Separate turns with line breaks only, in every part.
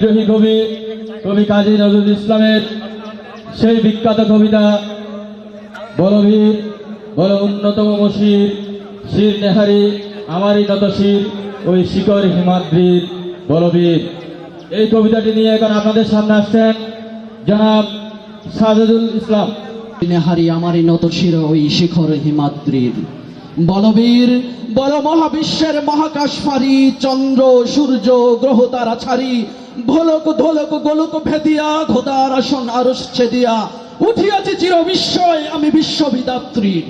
বিদ্রোহী কবি কবি কাজী নজরুল ইসলামের সেই বিখ্যাত কবিতা বলবীর বল উন্নতম মশির শির নেহারি, আমারই নত শির, ওই শিকর হিমাদ্রির বলবীর এই কবিতাটি নিয়ে এখন আপনাদের সামনে আসছেন জনাব সাজেদুল ইসলাম।
নেহারি, আমারই নত শির, ওই শিখর হিমাদ্রির। বলবীর, বল মহাবিশ্বের মহাকাশ ফারি চন্দ্র, সূর্য, গ্রহ তারা ছাড়ি। ভোলক ধোলক গোলক ভেদিয়া, ঘোদার আসন আরস ছেদিয়া। উঠিয়াছি চির বিস্ময়, আমি বিশ্ববিদাত্রীর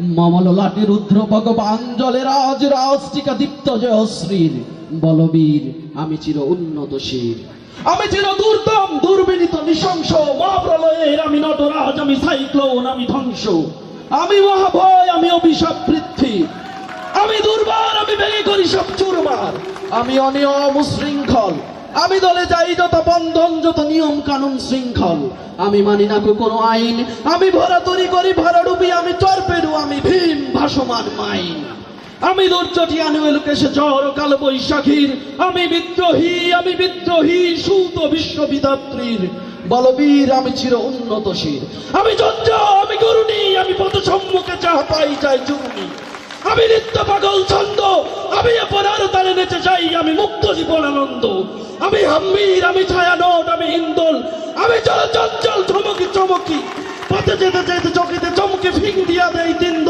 মমল লাটি রুদ্র ভগবান, জলে রাজ রাজটিকা দীপ্ত জয়শ্রীর। বলবীর, আমি চির উন্নত শির। আমি চির দুর্দম, দুর্বিনীত, নৃশংস, মহাপ্রলয়ের, আমি নটরাজ, আমি সাইক্লোন, আমি ধ্বংস। আমি মহাভয়, আমি অভিশাপ আমি দুর্বার আমি ভেঙে করি সব চুরমার। আমি অনিয়ম শৃঙ্খল আমি দলে যাই যত বন্ধন, যত নিয়ম কানুন শৃঙ্খল। আমি মানি না কোনো আইন। আমি ভরা তরি করি, ভরা ডুবি, আমি চরপেরু আমি ভীম ভাসমান মাইন। আমি দুর্যটি আনুয়েল কেসে জ্বর কাল বৈশাখীর। আমি বিদ্রোহী আমি বিদ্রোহী, সুত বিশ্ববিদাত্রীর। বলবীর, আমি চির উন্নতশীল আমি যজ্ঞ আমি গরুণী আমি পথ সম্মুখে যাহা পাই যাই জুরুনি আমি নিত্য পাগল ছন্দ, আমি অপরাধ তালে নেচে যাই, আমি মুক্ত জীবন আনন্দ। আমি হাম্মির, আমি ছায়ানট, আমি হিন্দোল, আমি চল চঞ্চল চমকি। চমকি পথে যেতে যেতে চকিতে চমকে ফিং দিয়া দেয় তিন দোল। আমি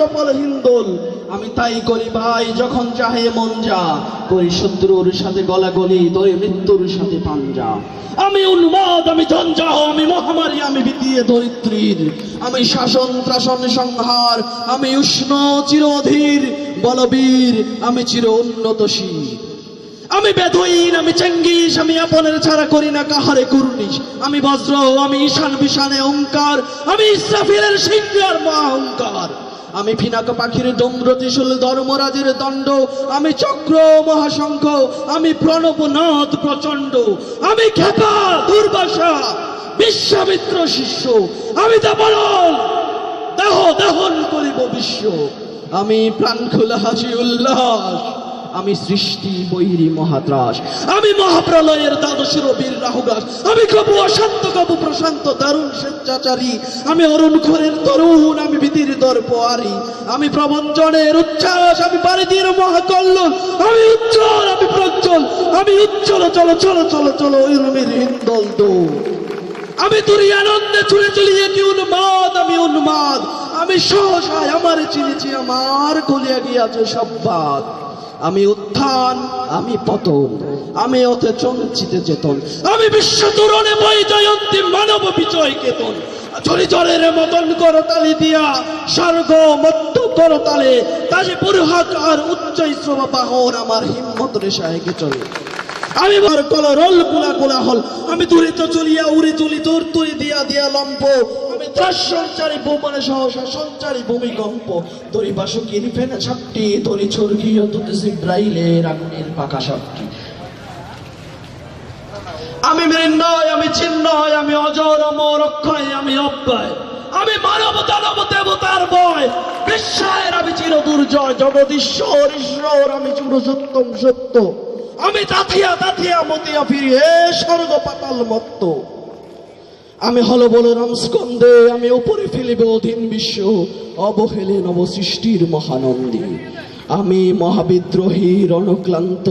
চপলা হিন্দোল। আমি তাই করি ভাই, যখন চাহে মন যা, করি শত্রুর সাথে গলা গলি তরে মৃত্যুর সাথে পাঞ্জা। আমি উন্মাদ, আমি ঝঞ্ঝাহ আমি মহামারী, আমি বিতিয়ে দরিদ্রীর আমি শাসন, ত্রাসন, সংহার, আমি উষ্ণ চিরধীর বলবীর, আমি চির উন্নতশীল আমি বেদইন, আমি চেঙ্গিস, আমি আপনের ছাড়া করি না কাহারে কুর্নিশ। আমি বজ্র, আমি ঈশান বিশানে ওঙ্কার আমি ইসরাফিলের সিংহার অহংকার আমি ফিনাক পাখির ডম্র ত্রিশূল ধর্মরাজের দণ্ড, আমি চক্র, মহাশঙ্খ, আমি প্রণবনাথ প্রচণ্ড, আমি খেপা দুর্বাসা, বিশ্বামিত্র শিষ্য, আমি দেবলল দেহ দহন করিব বিশ্ব। আমি প্রাণ খোলা হাসি উল্লাস আমি সৃষ্টি, বৈরী, মহাত্রাস। আমি মহাপ্রলয়ের দ্বাদশ রবির রাহুগ্রাস আমি কবু অশান্ত, কবু প্রশান্ত, দারুণ স্বেচ্ছাচারী আমি অরুণ খোরের তরুণ, আমি ভীতির দর্পয়ারি। আমি প্রবঞ্চনের উচ্ছ্বাস, আমি পারিদির মহাকল্লোল। আমি উজ্জ্বল, আমি প্রজ্জ্বল। আমি উজ্জ্বল, চলো চলো চলো চলো ওই রুমের হিন্দল দৌড় আমি তুরি আনন্দে ছুড়ে চলিয়ে কি উন্মাদ, আমি উন্মাদ। আমি সহসায় আমার চিনেছি, আমার গলিয়া গিয়াছে সব বাদ। আমি উত্থান, আমি পতন, আমি অতে চঞ্চিতে চেতন, আমি বিশ্ব তরণে বই জয়ন্তী মানব বিজয় কেতন। ঝড়ের মতন করতালি দিয়া, স্বর্গ মত্ত করতালে তাজে পুরহাকার উচ্চ শ্রম বাহন আমার হিম্মত রেশায়কে চলে। আমি বার কল হল। আমি দূরে তো চলিয়া, উড়ে চলি, তোর তুই দিয়া দিয়া লম্প আমি ত্রাস সঞ্চারী বোমানে সহসা ভূমিকম্প। দড়ি বাসুকির ফেনা সাপটি দড়ি তোতে সিব্রাইলে আগুনের পাকা সাপটি। আমি মৃন্ময় আমি চিন্ময় আমি অজর, অমর, অক্ষয়, আমি অব্যয়। আমি মানব, দানব, দেবতার বয়। বিশ্বায়ের আমি চির দুর্জয় জগদীশ্বর, ঈশ্বর, আমি চুর সত্যম সত্য। আমি তাথিয়া তাথিয়া মতিয়া ফিরি, হে স্বর্গ পাতাল মত্ত। আমি হল বলরাম স্কন্দে আমি উপরে ফেলিব অধীন বিশ্ব, অবহেলে নব সৃষ্টির মহানন্দী। আমি মহাবিদ্রোহী, রণক্লান্ত